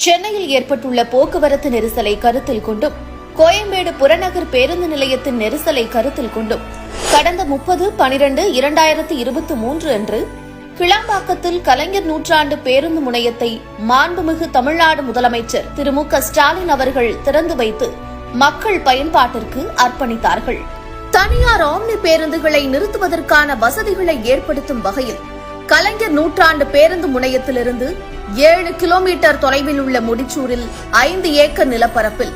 சென்னையில் ஏற்பட்டுள்ள போக்குவரத்து நெரிசலை கருத்தில் கொண்டும் கோயம்பேடு புறநகர் பேருந்து நிலையத்தின் நெரிசலை கருத்தில் கொண்டும் கடந்த முப்பது பனிரெண்டு இரண்டாயிரத்தி இருபத்தி மூன்று அன்று கிளாம்பாக்கத்தில் கலைஞர் நூற்றாண்டு பேருந்து முனையத்தை மாண்புமிகு தமிழ்நாடு முதலமைச்சர் திரு மு க ஸ்டாலின் அவர்கள் திறந்து வைத்து மக்கள் பயன்பாட்டிற்கு அர்ப்பணித்தார்கள். தனியார் ஆம்னி பேருந்துகளை நிறுத்துவதற்கான வசதிகளை ஏற்படுத்தும் வகையில் கலைஞர் நூற்றாண்டு பேருந்து முனையத்திலிருந்து ஏழு கிலோமீட்டர் தொலைவில் உள்ள முடிச்சூரில் ஐந்து ஏக்கர் நிலப்பரப்பில்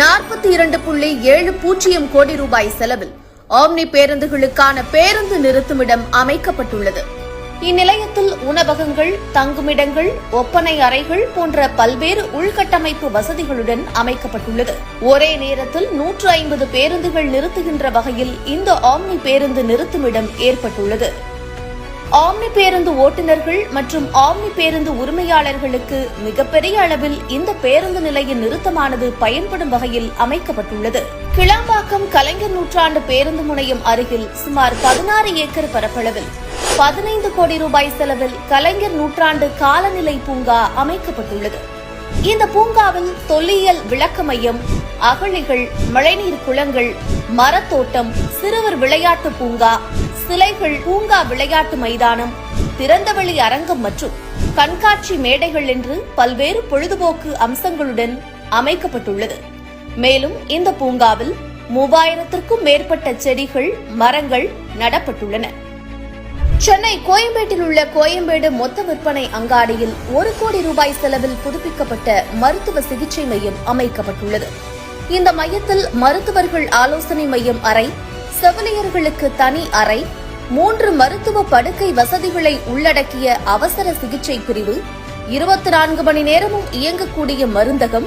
நாற்பத்தி இரண்டு புள்ளி ஏழு பூஜ்ஜியம் கோடி ரூபாய் செலவில் ஆம்னி பேருந்துகளுக்கான பேருந்து நிறுத்துமிடம் அமைக்கப்பட்டுள்ளது. இந்நிலையத்தில் உணவகங்கள் தங்குமிடங்கள் ஒப்பனை அறைகள் போன்ற பல்வேறு உள்கட்டமைப்பு வசதிகளுடன் அமைக்கப்பட்டுள்ளது. ஒரே நேரத்தில் நூற்று ஐம்பது பேருந்துகள் நிறுத்துகின்ற வகையில் இந்த ஆம்னி பேருந்து நிறுத்துமிடம் ஏற்பட்டுள்ளது. ஆம்னி பேருந்து ஓட்டுநர்கள் மற்றும் ஆம்னி பேருந்து உரிமையாளர்களுக்கு மிகப்பெரிய அளவில் இந்த பேருந்து நிலைய நிறுத்தமானது பயன்படும் வகையில் அமைக்கப்பட்டுள்ளது. கிளாம்பாக்கம் கலைஞர் நூற்றாண்டு பேருந்து முனையம் அருகில் சுமார் பதினாறு ஏக்கர் பரப்பளவில் பதினைந்து கோடி ரூபாய் செலவில் கலைஞர் நூற்றாண்டு காலநிலை பூங்கா அமைக்கப்பட்டுள்ளது. இந்த பூங்காவில் தொல்லியல் விளக்க மையம் அகழிகள் மழைநீர் குளங்கள் மரத்தோட்டம் சிறுவர் விளையாட்டு பூங்கா சிலைகள் பூங்கா விளையாட்டு மைதானம் திறந்தவெளி அரங்கம் மற்றும் கண்காட்சி மேடைகள் என்று பல்வேறு பொழுதுபோக்கு அம்சங்களுடன் அமைக்கப்பட்டுள்ளது. மேலும் இந்த பூங்காவில் மூவாயிரத்திற்கும் மேற்பட்ட செடிகள் மரங்கள் நடப்பட்டுள்ளன. சென்னை கோயம்பேட்டில் உள்ள கோயம்பேடு மொத்த விற்பனை அங்காடியில் ஒரு கோடி ரூபாய் செலவில் புதுப்பிக்கப்பட்ட மருத்துவ சிகிச்சை மையம் அமைக்கப்பட்டுள்ளது. இந்த மையத்தில் மருத்துவர்கள் ஆலோசனை மையம் அறை செவிலியர்களுக்கு தனி அறை மூன்று மருத்துவ படுக்கை வசதிகளை உள்ளடக்கிய அவசர சிகிச்சை பிரிவு இருபத்தி நான்கு மணி நேரமும் இயங்கக்கூடிய மருந்தகம்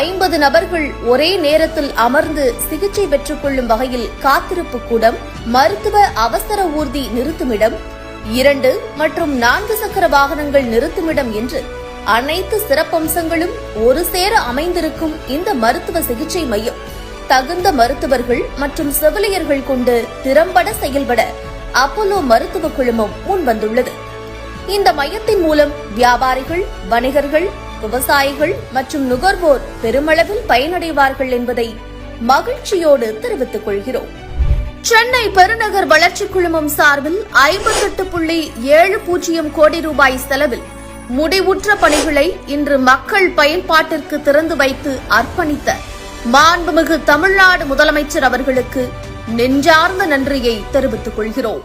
ஐம்பது நபர்கள் ஒரே நேரத்தில் அமர்ந்து சிகிச்சை பெற்றுக் கொள்ளும் வகையில் காத்திருப்பு கூடம் மருத்துவ அவசர ஊர்தி நிறுத்துமிடம் இரண்டு மற்றும் நான்கு சக்கர வாகனங்கள் நிறுத்துமிடம் என்று அனைத்து சிறப்பம்சங்களும் ஒரு சேர அமைந்திருக்கும் இந்த மருத்துவ சிகிச்சை மையம். தகுந்த மருத்துவர்கள் மற்றும் செவிலியர்கள் கொண்டு திறம்பட செயல்பட அப்போலோ மருத்துவ குழுமம் முன்வந்துள்ளது. இந்த மையத்தின் மூலம் வியாபாரிகள் வணிகர்கள் விவசாயிகள் மற்றும் நுகர்வோர் பெருமளவில் பயனடைவார்கள் என்பதை மகிழ்ச்சியோடு தெரிவித்துக் கொள்கிறோம். சென்னை பெருநகர் வளர்ச்சி குழுமம் சார்பில் ஐம்பத்தெட்டு புள்ளி ஏழு பூஜ்ஜியம் கோடி ரூபாய் செலவில் முடிவுற்ற பணிகளை இன்று மக்கள் பயன்பாட்டிற்கு திறந்து வைத்து அர்ப்பணித்த மாண்புமிகு தமிழ்நாடு முதலமைச்சர் அவர்களுக்கு நெஞ்சார்ந்த நன்றியை தெரிவித்துக் கொள்கிறோம்.